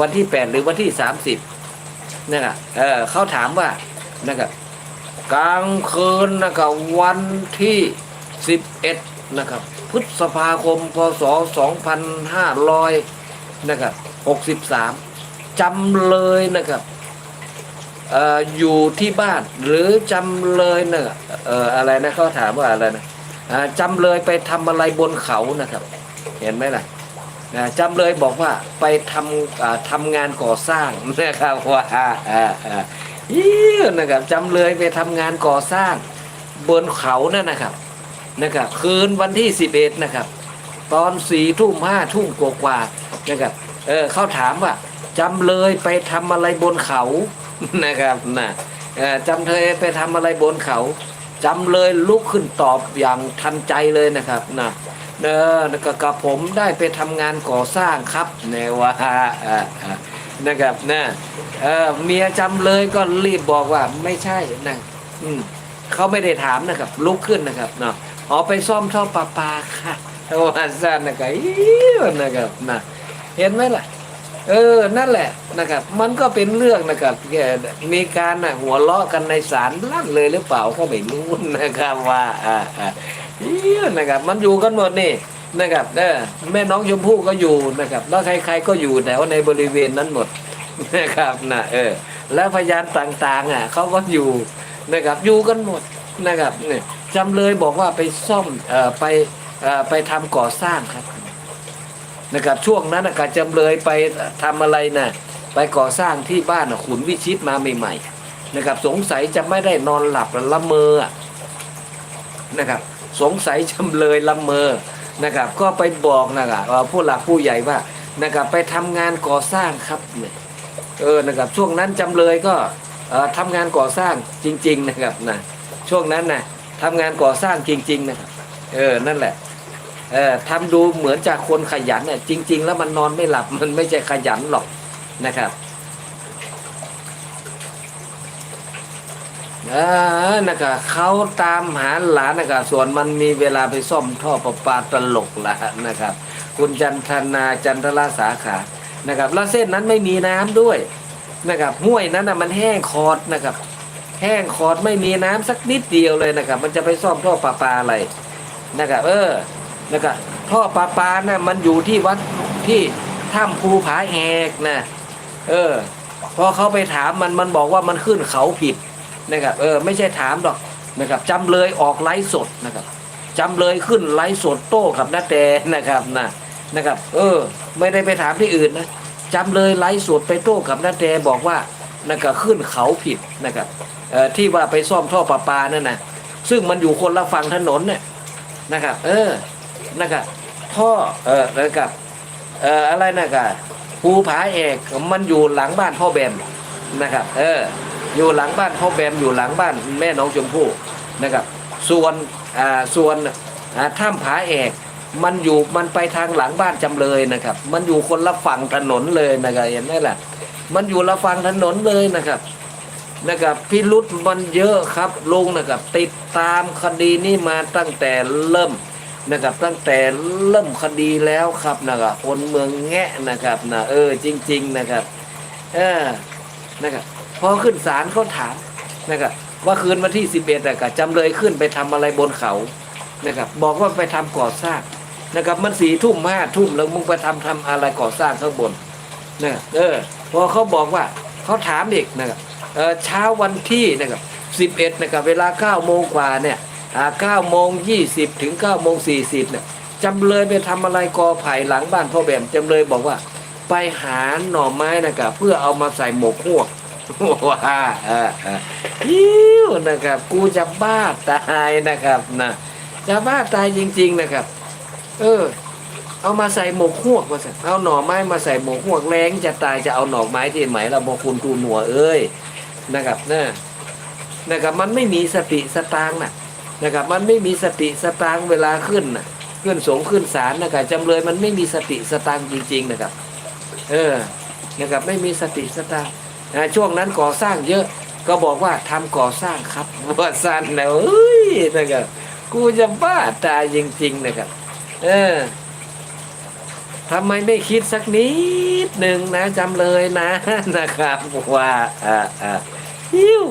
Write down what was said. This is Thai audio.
วันที่แปดหรือวันที่สามสิบนะครับเออเขาถามว่านะครับกลางคืนนะครับวันที่สิบเอ็ดนะครับพฤษภาคมพศสองพันห้าร้อยนะครับหกสิบสามจำเลยนะครับเอ่ออยู่ที่บ้านหรือจำเลยนะเอ่ออะไรนะเขาถามว่าอะไรนะจำเลยไปทำอะไรบนเขานะครับ เห็นไหมล่ะ จำเลยบอกว่าไปทำทำงานก่อสร้างนะครับว่าอ่าอ่าอ่าอี้นะครับจำเลยไปทำงานก่อสร้าง บนเขานั่นนะครับนะครับคืนวันที่สิบเอ็ดนะครับ ตอนสี่ทุ่มห้าทุ่มกว่าๆนะครับเออเขาถามว่าจำเลยไปทำอะไรบนเขานะครับนะจำเลยไปทำอะไรบนเขาจำเลยลุกขึ้นตอบอย่างทันใจเลยนะครับนะ เออกับกับผมได้ไปทำงานก่อสร้างครับเนี่ยว่าอ่านะครับนะเออเมียจำเลยก็รีบบอกว่าไม่ใช่นะอืมเขาไม่ได้ถามนะครับ ลุกขึ้นนะครับเนาะอ๋อไปซ่อมท่อประปาค่ะว่าสั้นนะครับนะครับนะเห็นไหมล่ะ เออนั่นแหละนะครับ มันก็เป็นเรื่องนะครับแกมีการหัวเราะกันในศาลลั่นเลยหรือเปล่าก็ไม่รู้นะครับว่าอ่า นะครับมันอยู่กันหมดนี่นะครับเออแม่น้องชมพู่ก็อยู่นะครับแล้วใคร ๆก็อยู่แถวในบริเวณนั้นหมดนะครับนะเออแล้วพยานต่างๆอะเขาก็อยู่นะครับอยู่กันหมดนะครับเนี่ยจำเลยบอกว่าไปซ่อมเอ่อไปเอ่อไปทำก่อสร้างครับนะครับช่วงนั้นนะครับจำเลยไปทำอะไรนะไปก่อสร้างที่บ้านขุนวิชิตมาใหม่ๆนะครับสงสัยจะไม่ได้นอนหลับละเมออะนะครับ สงสัยจำเลยละเมอนะครับ ก็ไปบอกนะครับผู้หลักผู้ใหญ่ว่านะครับไปทำงานก่อสร้างครับเนี่ยเออนะครับช่วงนั้นจำเลยก็เอ่อทำงานก่อสร้างจริง ๆนะครับนะช่วงนั้นนะทำงานก่อสร้างจริง ๆ นะครับเออนั่นแหละเออทำดูเหมือนจากคนขยันเนี่ยจริง ๆ แล้วมันนอนไม่หลับมันไม่ใช่ขยันหรอกนะครับ เออนะครับเขาตามหาหลานนะครับส่วนมันมีเวลาไปซ่อมท่อประปาตลกละนะครับ คุณจันทนาจันทราสาขานะครับแล้วเส้นนั้นไม่มีน้ำด้วยนะครับห้วยนั้นนะมันแห้งคอดนะครับ แห้งคอดไม่มีน้ำสักนิดเดียวเลยนะครับ มันจะไปซ่อมท่อประปาอะไรนะครับ เออนะครับท่อประปานะ่ะมันอยู่ที่วัดที่ถ้ำภูผาแอกนะเออพอเขาไปถามมันมันบอกว่ามันขึ้นเขาผิด นะครับเออไม่ใช่ถามหรอกนะครับจำเลยออกไลฟ์สดนะครับจำเลยขึ้นไลฟ์สดโต้กับนาแตนะครับนะนะครับ เออ ไม่ได้ไปถามที่อื่นนะจำเลยไลฟ์สดไปโต้กับนาแตบอกว่านะครับขึ้นเขาผิดนะครับเอ่อที่ว่าไปซ่อมท่อประปานั่นนะซึ่งมันอยู่คนละฝั่งถนนเนี่ยนะครับ เออนะครับท่อเออนะครับเอออะไรนะครับภูผาเอกมันอยู่หลังบ้านพ่อแบมนะครับ เออ อยู่หลังบ้านพ่อแบมอยู่หลังบ้านแม่น้องชมพู่นะครับ ส่วนส่วนถ้ำผาแอกมันอยู่มันไปทางหลังบ้านจำเลยนะครับ มันอยู่คนละฝั่งถนนเลยนะครับเห็นไหมล่ะ มันอยู่ละฝั่งถนนเลยนะครับนะครับพิรุษมันเยอะครับลุงนะครับ ติดตามคดีนี้มาตั้งแต่เริ่มนะครับตั้งแต่เริ่มคดีแล้วครับนะครับคนเมืองแงะนะครับนะเออจริง ๆ นะครับ เออนะครับ พอขึ้นศาลเขาถามนะครับว่าคืนวันที่สิบเอ็ดนะครับจำเลยขึ้นไปทำอะไรบนเขานะครับบอกว่าไปทำก่อสร้างนะครับมันสี่ทุ่มห้าทุ่มแล้วมึงไปทำทำอะไรก่อสร้างข้างบนนะเออพอเขาบอกว่าเขาถามอีกนะครับเออเช้าวันที่นะครับสิบเอ็ดนะครับเวลาเก้าโมงกว่าเนี่ยอ่าเก้าโมงยี่สิบถึงเก้าโมงสี่สิบเนี่ยจำเลยไปทำอะไรกอไผ่หลังบ้านพ่อแบมจำเลยบอกว่า ไปหาหน่อไม้นะครับเพื่อเอามาใส่หมกหวก ว้าอ่าอ่ายิวนะครับ กูจะบ้าตายนะครับนะจะบ้าตายจริง ๆนะครับ เออ เอามาใส่หมกหวกมาใส่เอาหน่อไม้มาใส่หมกหวกแรงจะตายจะเอาหน่อไม้ที่ไหนเราบอกคุณตูหนัวเอ้ยนะครับนะนะครับมันไม่มีสติสตางน่ะนะครับ มันไม่มีสติสตางเวลาขึ้นน่ะขึ้นสงขึ้นศาลนะครับจำเลยมันไม่มีสติสตางจริง ๆนะครับ เออนะครับไม่มีสติสตางค์ นะช่วงนั้นก่อสร้างเยอะ ก็บอกว่าทำก่อสร้างครับว่าสั้นแล้วเอ้ยนะครับกูจะบ้าตายจริง ๆ นะครับ เออทำไมไม่คิดสักนิดหนึ่งนะจำเลยนะนะครับว่าอ่าอ่าฮิว